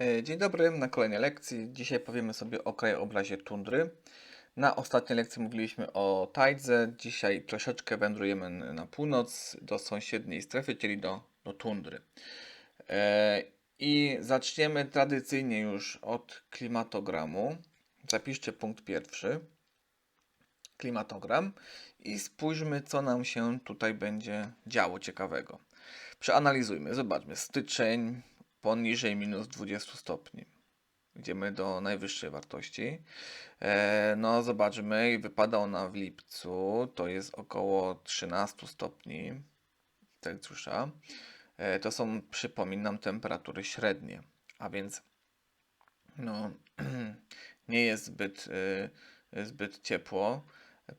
E, Dzień dobry, na kolejnej lekcji. Dzisiaj powiemy sobie o krajobrazie tundry. Na ostatniej lekcji mówiliśmy o tajdze. Dzisiaj troszeczkę wędrujemy na północ do sąsiedniej strefy, czyli do, do tundry. E, I zaczniemy tradycyjnie już od klimatogramu. Zapiszcie punkt pierwszy. Klimatogram i spójrzmy, co nam się tutaj będzie działo ciekawego. Przeanalizujmy, zobaczmy. Styczeń poniżej minus 20 stopni. Idziemy do najwyższej wartości. E, no, zobaczmy, wypada ona w lipcu. To jest około 13 stopni Celsjusza. E, to są, przypominam, temperatury średnie, a więc no, nie jest zbyt, y, zbyt ciepło.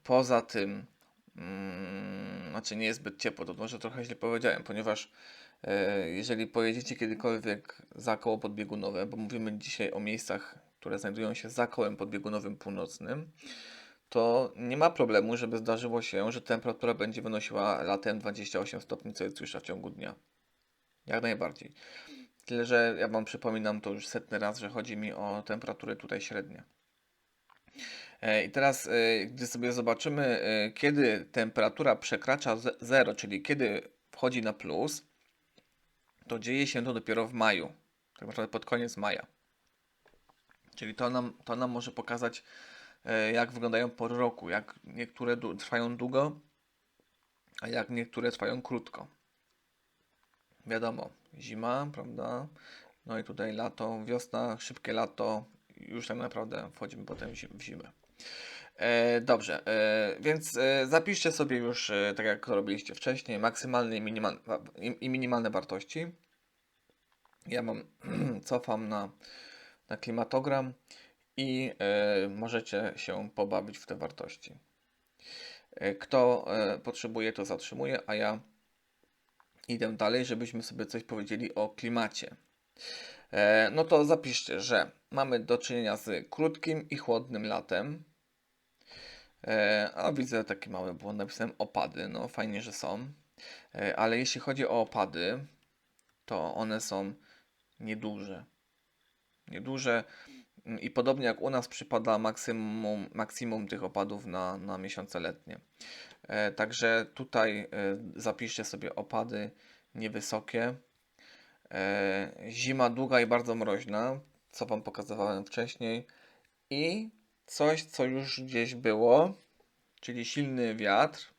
Poza tym, mm, znaczy nie jest zbyt ciepło, to może trochę źle powiedziałem, ponieważ e, jeżeli pojedziecie kiedykolwiek za koło podbiegunowe, bo mówimy dzisiaj o miejscach, które znajdują się za kołem podbiegunowym północnym, to nie ma problemu, żeby zdarzyło się, że temperatura będzie wynosiła latem 28 stopni Celsjusza w ciągu dnia. Jak najbardziej. Tyle, że ja Wam przypominam to już setny raz, że chodzi mi o temperatury tutaj średnie. E, I teraz, e, gdy sobie zobaczymy, e, kiedy temperatura przekracza 0, czyli kiedy wchodzi na plus, to dzieje się to dopiero w maju. Tak naprawdę pod koniec maja. Czyli to nam, to nam może pokazać, e, jak wyglądają pory roku. Jak niektóre trwają długo, a jak niektóre trwają krótko. Wiadomo, zima, prawda? No i tutaj lato, wiosna, szybkie lato, już tak naprawdę wchodzimy potem w zimę. E, dobrze, e, więc e, zapiszcie sobie już, tak jak to robiliście wcześniej, maksymalne i, minimal, i, minimalne wartości. Ja mam, cofam na, na klimatogram i możecie się pobawić w te wartości. Kto potrzebuje, to zatrzymuje, a ja idę dalej, żebyśmy sobie coś powiedzieli o klimacie. No to zapiszcie, że mamy do czynienia z krótkim i chłodnym latem. E, A widzę taki mały błąd, napisałem opady. No fajnie, że są. E, Ale jeśli chodzi o opady, to one są nieduże. Nieduże i podobnie jak u nas przypada maksimum, maksimum tych opadów na, na miesiące letnie. E, Także tutaj zapiszcie sobie opady niewysokie. Zima długa i bardzo mroźna, co Wam pokazywałem wcześniej. I coś, co już gdzieś było, czyli silny wiatr.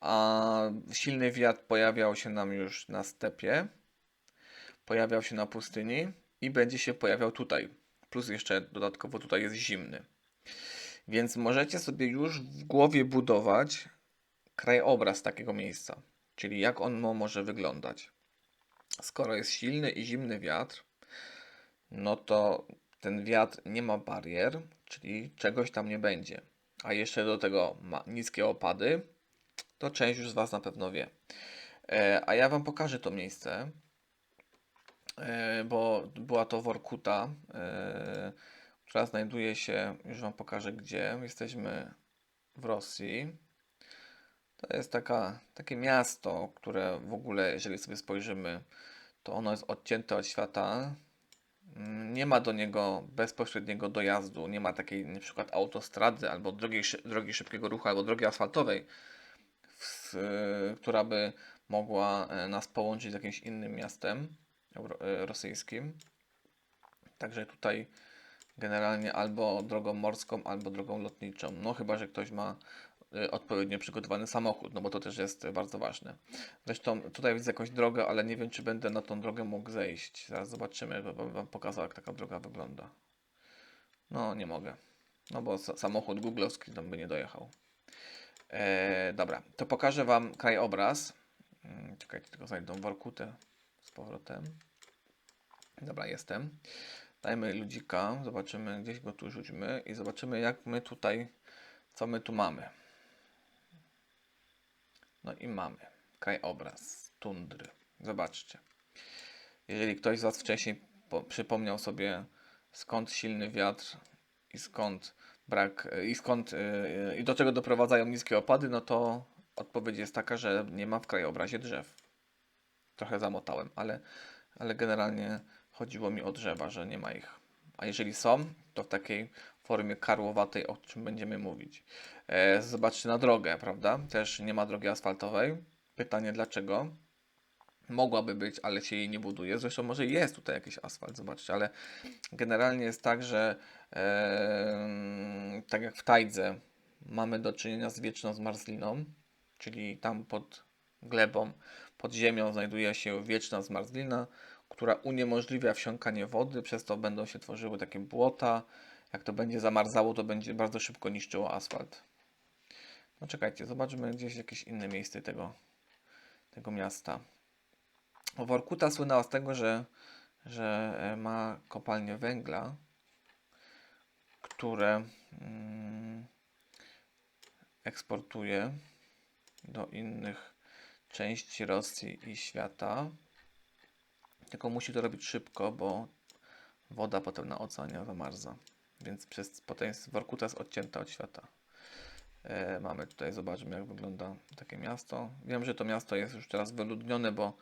A silny wiatr pojawiał się nam już na stepie, pojawiał się na pustyni i będzie się pojawiał tutaj. Plus jeszcze dodatkowo tutaj jest zimny. Więc możecie sobie już w głowie budować krajobraz takiego miejsca, czyli jak on mo- może wyglądać. Skoro jest silny i zimny wiatr, no to ten wiatr nie ma barier, czyli czegoś tam nie będzie. A jeszcze do tego ma niskie opady, to część już z Was na pewno wie. E, a ja Wam pokażę to miejsce, e, bo była to Workuta, e, która znajduje się, już Wam pokażę gdzie. Jesteśmy w Rosji. To jest taka, takie miasto, które w ogóle, jeżeli sobie spojrzymy, to ono jest odcięte od świata. Nie ma do niego bezpośredniego dojazdu, nie ma takiej przykład autostrady albo drogi, drogi szybkiego ruchu, albo drogi asfaltowej, w, która by mogła e, nas połączyć z jakimś innym miastem e, rosyjskim. Także tutaj generalnie albo drogą morską, albo drogą lotniczą. No chyba, że ktoś ma odpowiednio przygotowany samochód, no bo to też jest y, bardzo ważne. Zresztą tutaj widzę jakąś drogę, ale nie wiem, czy będę na tą drogę mógł zejść. Zaraz zobaczymy, bo wam pokazał, jak taka droga wygląda. No, nie mogę. No bo sa- samochód googlowski tam by nie dojechał. E, dobra, to pokażę wam krajobraz. Mm, Czekajcie, tylko znajdę tą Workutę z powrotem. Dobra, jestem. Dajmy ludzika, zobaczymy, gdzieś go tu rzućmy i zobaczymy, jak my tutaj, co my tu mamy. No i mamy krajobraz tundry. Zobaczcie. Jeżeli ktoś z Was wcześniej po, przypomniał sobie, skąd silny wiatr i skąd brak, i skąd yy, i do czego doprowadzają niskie opady, no to odpowiedź jest taka, że nie ma w krajobrazie drzew. Trochę zamotałem, ale, ale generalnie Chodziło mi o drzewa, że nie ma ich. A jeżeli są, to w takiej formie karłowatej, o czym będziemy mówić. E, zobaczcie na drogę, prawda? Też nie ma drogi asfaltowej. Pytanie dlaczego? Mogłaby być, ale się jej nie buduje. Zresztą może jest tutaj jakiś asfalt, zobaczcie, ale generalnie jest tak, że e, tak jak w Tajdze mamy do czynienia z wieczną zmarzliną, czyli tam pod glebą, pod ziemią znajduje się wieczna zmarzlina, która uniemożliwia wsiąkanie wody, przez to będą się tworzyły takie błota. Jak to będzie zamarzało, to będzie bardzo szybko niszczyło asfalt. No czekajcie, zobaczmy gdzieś jakieś inne miejsce tego, tego miasta. Workuta słynęła z tego, że, że e, ma kopalnię węgla, które mm, eksportuje do innych części Rosji i świata. Tylko musi to robić szybko, bo woda potem na oceanie zamarza. Więc przez potem jest Workuta jest odcięta od świata. E, mamy tutaj, zobaczmy jak wygląda takie miasto. Wiem, że to miasto jest już teraz wyludnione, bo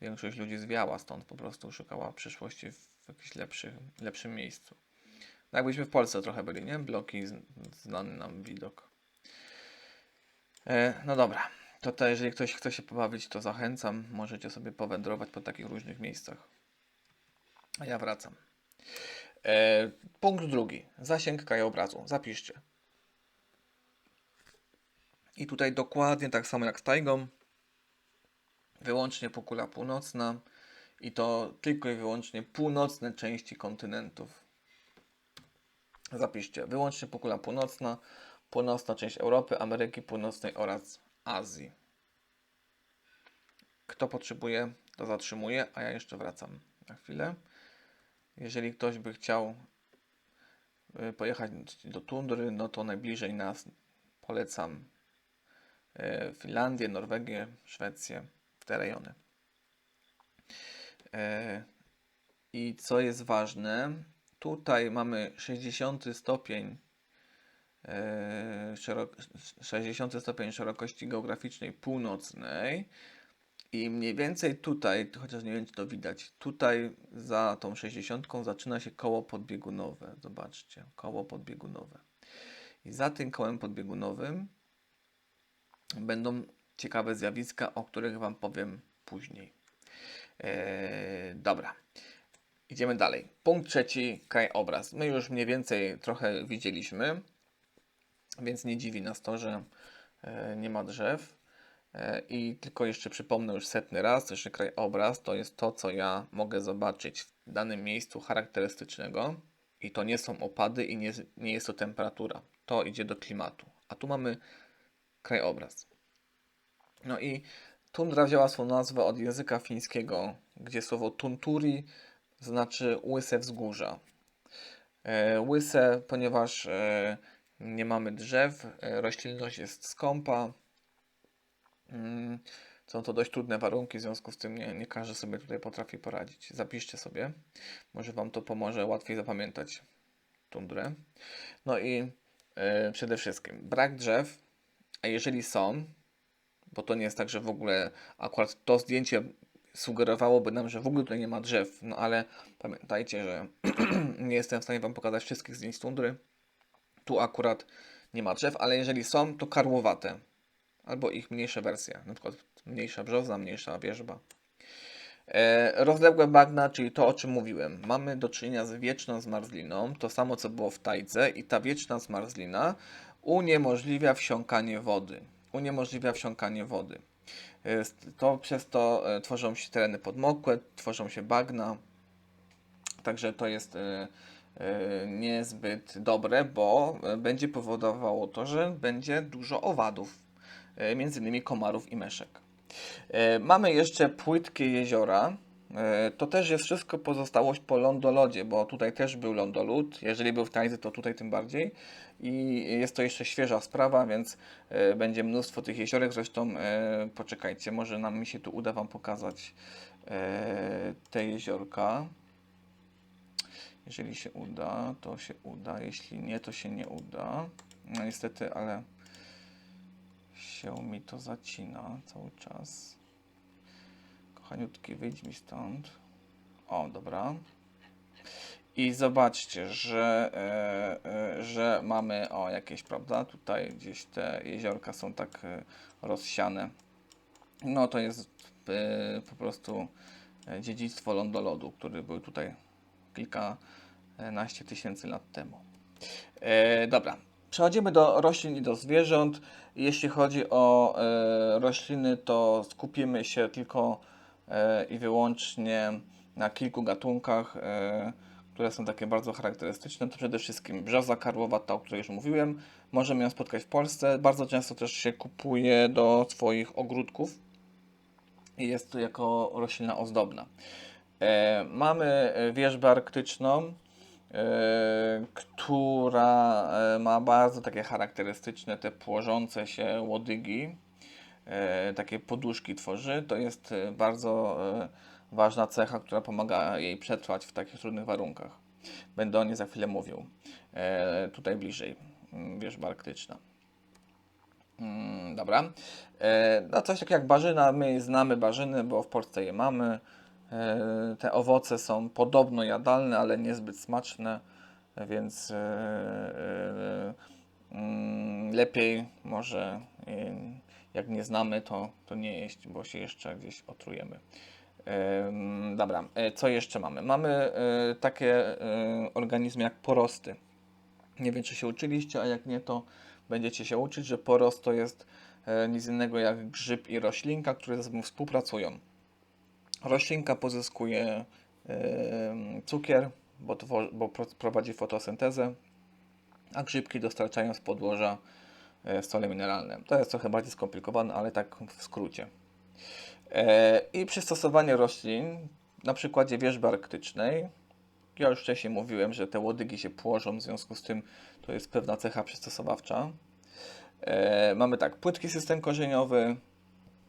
większość ludzi zwiała stąd, po prostu szukała przyszłości w jakimś lepszym, lepszym miejscu. No jakbyśmy w Polsce trochę byli, nie? Bloki, znany nam widok. E, no dobra, to, to jeżeli ktoś chce się pobawić, to zachęcam. Możecie sobie powędrować po takich różnych miejscach. A ja wracam. E, punkt drugi. Zasięg krajobrazu. Zapiszcie. I tutaj dokładnie tak samo jak z Tajgą. Wyłącznie półkula północna. I to tylko i wyłącznie północne części kontynentów. Zapiszcie. Wyłącznie półkula północna, północna część Europy, Ameryki Północnej oraz Azji. Kto potrzebuje, to zatrzymuje, a ja jeszcze wracam na chwilę. Jeżeli ktoś by chciał y, pojechać do tundry, no to najbliżej nas polecam Finlandię, Norwegię, Szwecję, te rejony. E, I co jest ważne, tutaj mamy 60 stopień e, szerok, 60 stopień szerokości geograficznej północnej i mniej więcej tutaj, chociaż nie wiem czy to widać, tutaj za tą 60 zaczyna się koło podbiegunowe. Zobaczcie, koło podbiegunowe. I za tym kołem podbiegunowym będą ciekawe zjawiska, o których Wam powiem później. Eee, dobra. Idziemy dalej. Punkt trzeci, krajobraz. My już mniej więcej trochę widzieliśmy, więc nie dziwi nas to, że e, nie ma drzew. E, I tylko jeszcze przypomnę już setny raz, że krajobraz to jest to, co ja mogę zobaczyć w danym miejscu charakterystycznego. I to nie są opady i nie, nie jest to temperatura. To idzie do klimatu. A tu mamy krajobraz. No i tundra wzięła swą nazwę od języka fińskiego, gdzie słowo tunturi znaczy łyse wzgórza. E, łyse, ponieważ e, nie mamy drzew, e, roślinność jest skąpa. Mm, Są to dość trudne warunki, w związku z tym nie, nie każdy sobie tutaj potrafi poradzić. Zapiszcie sobie, może Wam to pomoże łatwiej zapamiętać tundrę. No i przede wszystkim brak drzew, jeżeli są, bo to nie jest tak, że w ogóle akurat to zdjęcie sugerowałoby nam, że w ogóle tutaj nie ma drzew, no ale pamiętajcie, że nie jestem w stanie Wam pokazać wszystkich zdjęć tundry. Tu akurat nie ma drzew, ale jeżeli są, to karłowate. Albo ich mniejsze wersje, na przykład mniejsza brzoza, mniejsza wierzba. E, rozległe bagna, czyli to, o czym mówiłem. Mamy do czynienia z wieczną zmarzliną, to samo co było w Tajdze i ta wieczna zmarzlina uniemożliwia wsiąkanie wody. Uniemożliwia wsiąkanie wody. E, To przez to e, tworzą się tereny podmokłe, tworzą się bagna. Także to jest e, niezbyt dobre, bo będzie powodowało to, że będzie dużo owadów, między innymi komarów i myszek. E, Mamy jeszcze płytkie jeziora. E, To też jest wszystko pozostałość po lądolodzie, bo tutaj też był lądolód. Jeżeli był w Tajdze, to tutaj tym bardziej. I jest to jeszcze świeża sprawa, więc e, będzie mnóstwo tych jeziorek. Zresztą e, poczekajcie, może nam mi się tu uda Wam pokazać te jeziorka. Jeżeli się uda, to się uda. Jeśli nie, to się nie uda. No niestety, ale się mi to zacina cały czas. Kochaniutki, wyjdź mi stąd. O, dobra. I zobaczcie, że, e, e, że mamy o jakieś, prawda? Tutaj gdzieś te jeziorka są tak e, rozsiane. No to jest po prostu dziedzictwo lądolodu, który był tutaj kilkanaście tysięcy lat temu. Dobra, przechodzimy do roślin i do zwierząt. Jeśli chodzi o rośliny, to skupimy się tylko i wyłącznie na kilku gatunkach, e, które są takie bardzo charakterystyczne. To przede wszystkim brzoza karłowata, o której już mówiłem. Możemy ją spotkać w Polsce. Bardzo często też się kupuje do swoich ogródków i jest to jako roślina ozdobna. E, mamy e, wierzbę arktyczną, e, która e, ma bardzo takie charakterystyczne te płożące się łodygi, e, takie poduszki tworzy. To jest e, bardzo e, ważna cecha, która pomaga jej przetrwać w takich trudnych warunkach. Będę o niej za chwilę mówił. E, tutaj bliżej, mm, wierzba arktyczna. Mm, dobra. E, no coś takiego jak barzyna, my znamy barzyny, bo w Polsce je mamy. E, te owoce są podobno jadalne, ale niezbyt smaczne, więc e, e, mm, lepiej może e, jak nie znamy, to, to nie jeść, bo się jeszcze gdzieś otrujemy. Em, Dobra, e, co jeszcze mamy? Mamy e, takie e, organizmy jak porosty. Nie wiem, czy się uczyliście, a jak nie, to będziecie się uczyć, że porost to jest nic innego jak grzyb i roślinka, które ze sobą współpracują. Roślinka pozyskuje cukier, bo, bo pro- prowadzi fotosyntezę, a grzybki dostarczają z podłoża e, sole mineralne. To jest trochę bardziej skomplikowane, ale tak w skrócie. E, I przystosowanie roślin na przykładzie wierzby arktycznej. Ja już wcześniej mówiłem, że te łodygi się płożą, w związku z tym to jest pewna cecha przystosowawcza. E, mamy tak, płytki system korzeniowy,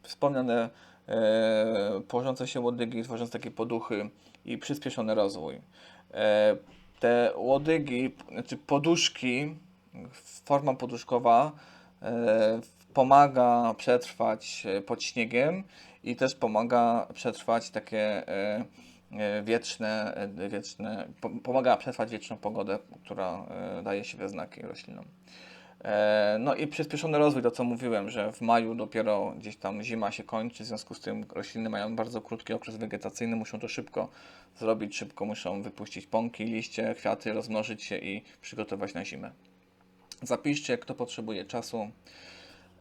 wspomniane e, płożące się łodygi, tworząc takie poduchy i przyspieszony rozwój. Te łodygi, znaczy poduszki, forma poduszkowa e, pomaga przetrwać e, pod śniegiem i też pomaga przetrwać takie e, wieczne, wieczne po, pomaga przetrwać wieczną pogodę, która daje się we znaki roślinom. No i przyspieszony rozwój, to co mówiłem, że w maju dopiero gdzieś tam zima się kończy, w związku z tym rośliny mają bardzo krótki okres wegetacyjny, muszą to szybko zrobić, szybko muszą wypuścić pąki, liście, kwiaty, rozmnożyć się i przygotować na zimę. Zapiszcie, kto potrzebuje czasu,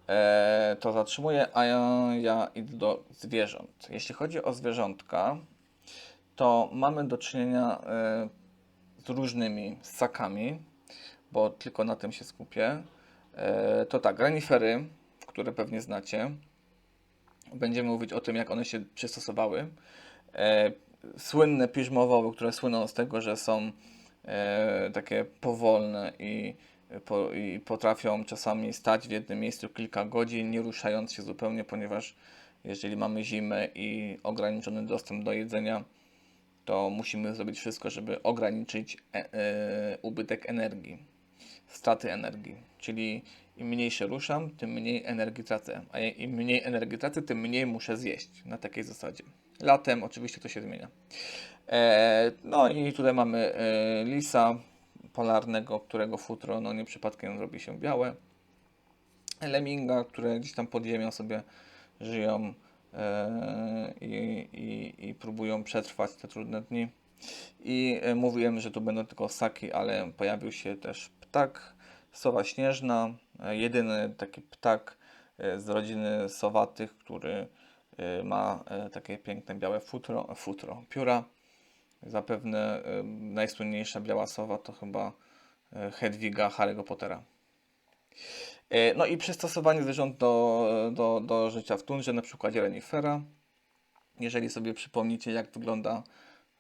e, to zatrzymuję, a ja, ja idę do zwierząt. Jeśli chodzi o zwierzątka, to mamy do czynienia e, z różnymi ssakami, bo tylko na tym się skupię. E, to tak, renifery, które pewnie znacie. Będziemy mówić o tym, jak one się przystosowały. E, słynne piżmowoły, które słyną z tego, że są e, takie powolne i, po, i potrafią czasami stać w jednym miejscu kilka godzin, nie ruszając się zupełnie, ponieważ jeżeli mamy zimę i ograniczony dostęp do jedzenia, to musimy zrobić wszystko, żeby ograniczyć e, e, ubytek energii, straty energii. Czyli im mniej się ruszam, tym mniej energii tracę, a im mniej energii tracę, tym mniej muszę zjeść. Na takiej zasadzie. Latem oczywiście to się zmienia. E, no i tutaj mamy e, lisa polarnego, którego futro no nie przypadkiem robi się białe. Leminga, które gdzieś tam pod ziemią sobie żyją e, i, i, i próbują przetrwać te trudne dni. I e, mówiłem, że tu będą tylko ssaki, ale pojawił się też ptak, sowa śnieżna, e, jedyny taki ptak z rodziny sowatych, który ma takie piękne białe futro, futro pióra. Zapewne e, najsłynniejsza biała sowa to chyba e, Hedwiga Harry'ego Pottera. E, No i przystosowanie zwierząt do, do, do życia w tundrze na przykładzie renifera. Jeżeli sobie przypomnicie, jak wygląda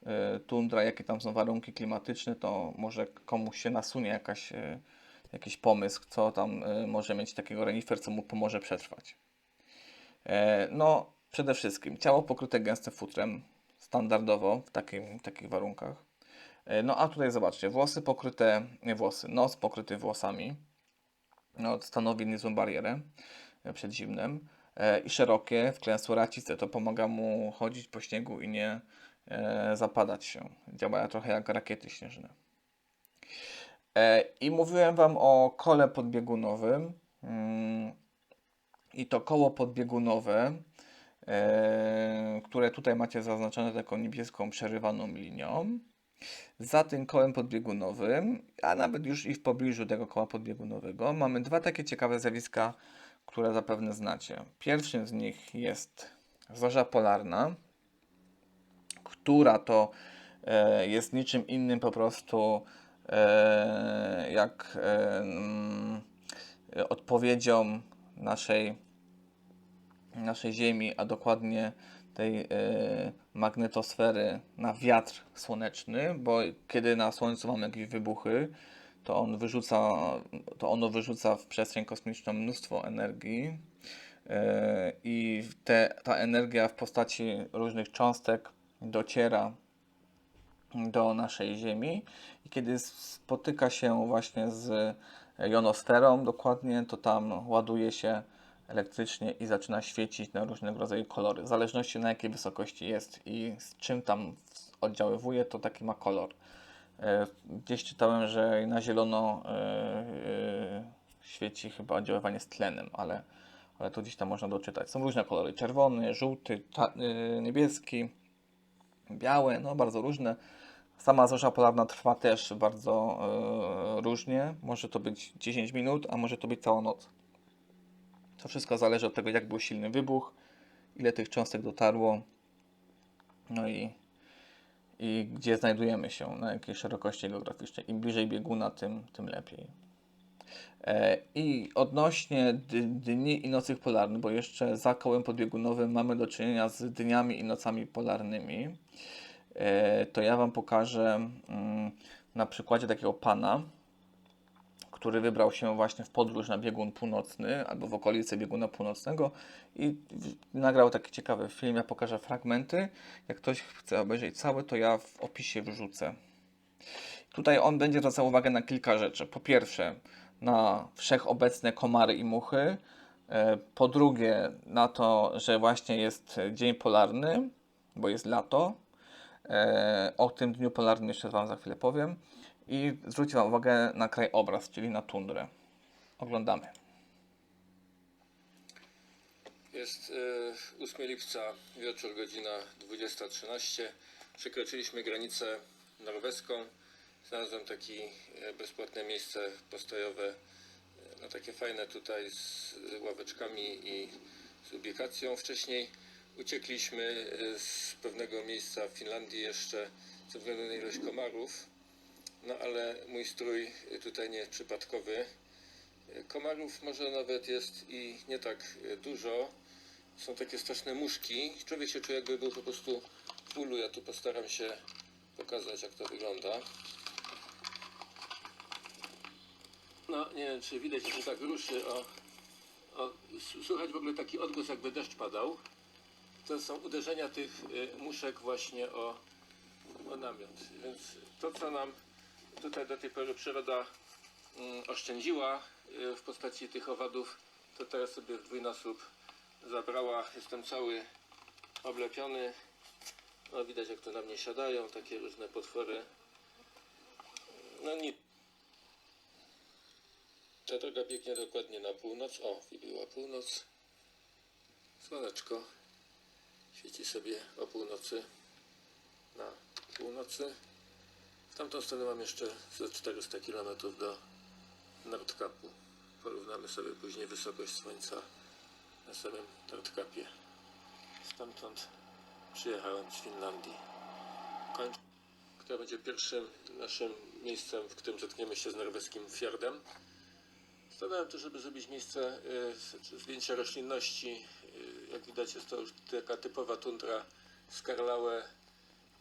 e, tundra, jakie tam są warunki klimatyczne, to może komuś się nasunie jakaś, e, jakiś pomysł, co tam e, może mieć takiego renifer, co mu pomoże przetrwać. E, No, przede wszystkim ciało pokryte gęstym futrem, standardowo w takim, takich warunkach. E, No a tutaj zobaczcie, włosy pokryte, nie włosy, nos pokryty włosami, no, stanowi niezłą barierę e, przed zimnem. E, I szerokie, wklęsłe racice, to pomaga mu chodzić po śniegu i nie, zapadać się. Działają trochę jak rakiety śnieżne. I mówiłem Wam o kole podbiegunowym. Mm, I to koło podbiegunowe, które tutaj macie zaznaczone taką niebieską przerywaną linią. Za tym kołem podbiegunowym, a nawet już i w pobliżu tego koła podbiegunowego, mamy dwa takie ciekawe zjawiska, które zapewne znacie. Pierwszym z nich jest zorza polarna, która to e, jest niczym innym po prostu e, jak e, mm, odpowiedzią naszej, naszej Ziemi, a dokładnie tej e, magnetosfery na wiatr słoneczny, bo kiedy na Słońcu mamy jakieś wybuchy, to on wyrzuca, to ono wyrzuca w przestrzeń kosmiczną mnóstwo energii e, i te, ta energia w postaci różnych cząstek dociera do naszej Ziemi. I kiedy spotyka się właśnie z jonosferą dokładnie, to tam ładuje się elektrycznie i zaczyna świecić na różnego rodzaju kolory. W zależności na jakiej wysokości jest i z czym tam oddziaływuje, to taki ma kolor. E, Gdzieś czytałem, że na zielono e, e, świeci chyba oddziaływanie z tlenem, ale, ale to gdzieś tam można doczytać. Są różne kolory: czerwony, żółty, niebieski, białe, no bardzo różne. Sama zorza polarna trwa też bardzo różnie. Może to być 10 minut, a może to być cała noc. To wszystko zależy od tego, jak był silny wybuch, ile tych cząstek dotarło, no i, i gdzie znajdujemy się, na jakiej szerokości geograficznej. Im bliżej bieguna, tym, tym lepiej. E, I odnośnie dni i nocy polarnych, bo jeszcze za kołem podbiegunowym mamy do czynienia z dniami i nocami polarnymi, e, to ja Wam pokażę mm, na przykładzie takiego pana, który wybrał się właśnie w podróż na biegun północny albo w okolice bieguna północnego i nagrał taki ciekawy film. Ja pokażę fragmenty. Jak ktoś chce obejrzeć cały, to ja w opisie wrzucę. Tutaj on będzie zwracał uwagę na kilka rzeczy. Po pierwsze, na wszechobecne komary i muchy. E, Po drugie, na to, że właśnie jest dzień polarny, bo jest lato. E, O tym dniu polarnym jeszcze Wam za chwilę powiem. I Wam uwagę na krajobraz, czyli na tundrę. Oglądamy. Jest e, 8 lipca, wieczór, godzina 20.13. Przekroczyliśmy granicę norweską. Znalazłem takie bezpłatne miejsce postojowe, e, no takie fajne tutaj z ławeczkami i z ubikacją. Wcześniej uciekliśmy e, z pewnego miejsca w Finlandii jeszcze ze względu na ilość komarów. No ale mój strój tutaj nie jest przypadkowy. Komarów może nawet jest i nie tak dużo. Są takie straszne muszki. Człowiek się czuje jakby był po prostu w ulu. Ja tu postaram się pokazać jak to wygląda. No nie wiem czy widać, że tak ruszy. O, o, słychać w ogóle taki odgłos jakby deszcz padał. To są uderzenia tych e, muszek właśnie o, o namiot. Więc to co nam tutaj do tej pory przyroda mm, oszczędziła y, w postaci tych owadów, to teraz sobie w dwójnasób zabrała. Jestem cały oblepiony. No widać jak to na mnie siadają, takie różne potwory. No nic. Ta droga biegnie dokładnie na północ. O, wybiła północ. Słoneczko świeci sobie o północy na północy. W tamtą stronę mam jeszcze ze 400 km do Nordkapu. Porównamy sobie później wysokość słońca na samym Nordkapie. Stamtąd przyjechałem z Finlandii. Kończ... Które będzie pierwszym naszym miejscem, w którym zetkniemy się z norweskim fiordem. Stanąłem tu, żeby zrobić miejsce y, zdjęcia roślinności. Y, jak widać jest to już taka typowa tundra skarlałe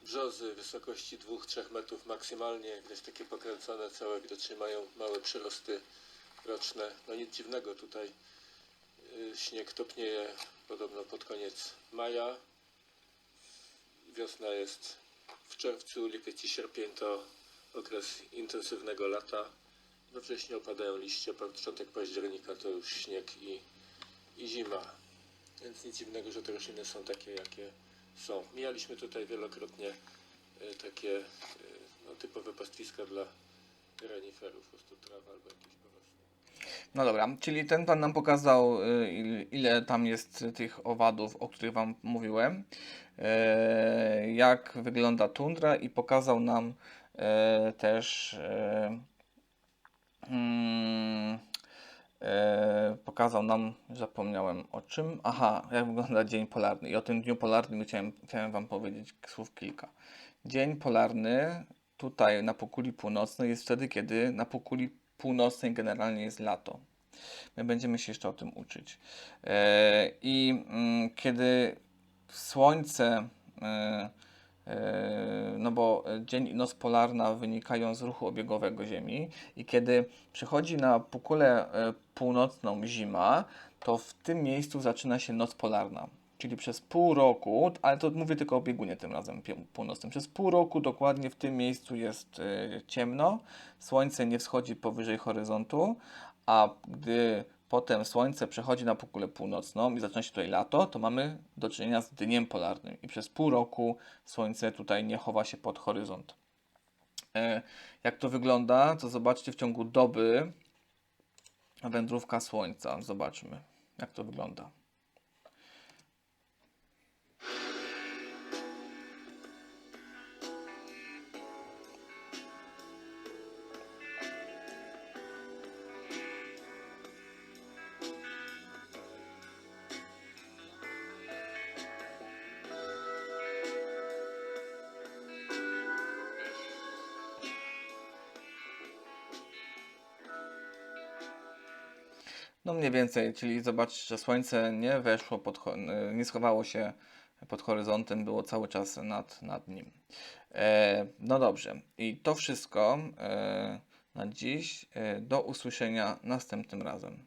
brzozy wysokości 2-3 metrów maksymalnie. Widać takie pokręcone całe, widocznie mają małe przyrosty roczne. No nic dziwnego tutaj. y, Śnieg topnieje podobno pod koniec maja. Wiosna jest w czerwcu, lipiec i sierpień to okres intensywnego lata. We wrześniu opadają liście, początek października to już śnieg i, i zima. Więc nic dziwnego, że te rośliny są takie, jakie, są. Mijaliśmy tutaj wielokrotnie e, takie e, no, typowe pastwiska dla reniferów, po prostu trawa albo jakieś porosty. No dobra, czyli ten pan nam pokazał, il- ile tam jest tych owadów, o których wam mówiłem, e, jak wygląda tundra i pokazał nam e, też e, mm, e, pokazał nam, zapomniałem o czym, aha, jak wygląda dzień polarny i o tym dniu polarnym chciałem, chciałem wam powiedzieć słów kilka. Dzień polarny tutaj na półkuli północnej jest wtedy, kiedy na półkuli północnej generalnie jest lato. My będziemy się jeszcze o tym uczyć. E, I mm, kiedy słońce, e, e, dzień i noc polarna wynikają z ruchu obiegowego Ziemi, i kiedy przychodzi na półkulę e, północną zima, to w tym miejscu zaczyna się noc polarna. Czyli przez pół roku, ale to mówię tylko o biegunie tym razem północnym. Przez pół roku dokładnie w tym miejscu jest e, ciemno, słońce nie wschodzi powyżej horyzontu, a gdy potem słońce przechodzi na półkulę północną i zaczyna się tutaj lato, to mamy do czynienia z dniem polarnym i przez pół roku słońce tutaj nie chowa się pod horyzont. E, Jak to wygląda, to zobaczcie w ciągu doby wędrówka słońca. Zobaczmy, jak to wygląda. No mniej więcej, czyli zobaczcie, że słońce nie weszło pod, y, nie schowało się pod horyzontem, było cały czas nad, nad nim. E, no dobrze, i to wszystko e, na dziś. E, do usłyszenia następnym razem.